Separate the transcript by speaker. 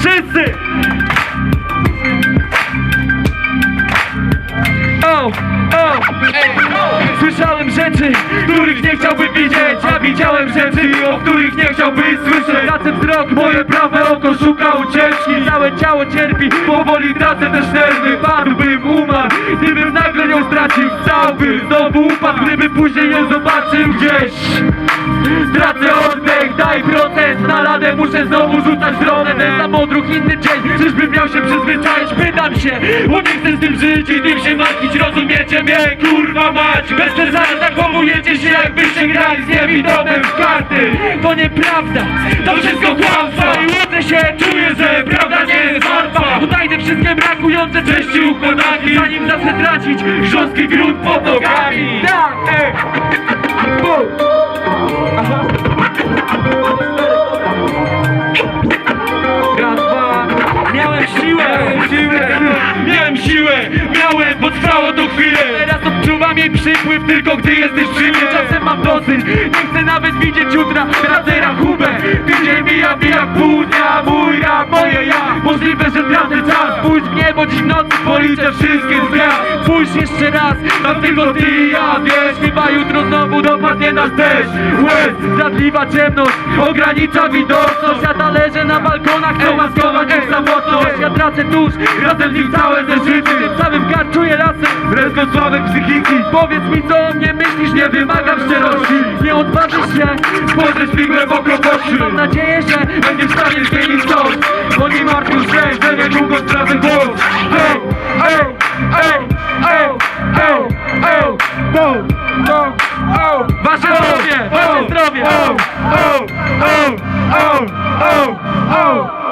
Speaker 1: Wszyscy! O, o, Słyszałem rzeczy, których nie chciałbym widzieć Ja widziałem rzeczy, o
Speaker 2: których nie chciałbym słyszeć.
Speaker 1: Tracę wzrok, moje prawe oko szuka ucieczki. Całe ciało cierpi, powoli
Speaker 2: tracę też nerwy.
Speaker 1: Padłbym, umarł, gdybym nagle ją stracił. Wstałbym, znowu upadł, gdyby później ją zobaczył gdzieś. Tracę oddech, daj procent Na ladę muszę znowu rzucać odruch, inny dzień Czyżbym miał się przyzwyczaić? Pytam się Bo nie chcę z tym żyć i tym się martwić Rozumiecie mnie? Kurwa mać Bez cezara zachowujecie się jakbyście grali z niewidomym w karty. To nieprawda To wszystko kłamstwo. I łudzę się, czuję, że prawda nie jest martwa Odnajdę wszystkie brakujące części układanki Zanim zacznę tracić grząski grunt pod nogami. Tak, miałem siłę, miałem, bo trwało to chwilę. Teraz odczuwam jej przypływ tylko gdy jesteś przy mnie. Czasem mam dosyć, nie chcę nawet widzieć jutra. Tracę rachubę, tydzień mija, mija pół dnia Mój rap, moje ja, możliwe, że tracę czas. Spójrz w niebo dziś nocy, policzę wszystkie gwiazd Spójrz jeszcze raz, tam tylko ty i ja Wiesz, chyba jutro znowu dopadnie nas deszcz. Łez, zdradliwa ciemność, ogranicza widoczność. Ja talerze na balkonach samotność Ja tracę dusz Razem z nim całe te życie Tym samym karczuję lasem
Speaker 2: Wreszcie sławek psychiki
Speaker 1: Powiedz mi co o mnie myślisz, nie wymagam szczerości Nie odważysz się Spojrzeć mi głęboko w oczy Mam nadzieję, że będzie w stanie zmienić los Bo nie martwił się, że niedługo
Speaker 2: sprawy głos
Speaker 1: Ej, ej, ej, ej, ej, ej, ej, ej, ej, ej, ej, ej, ej,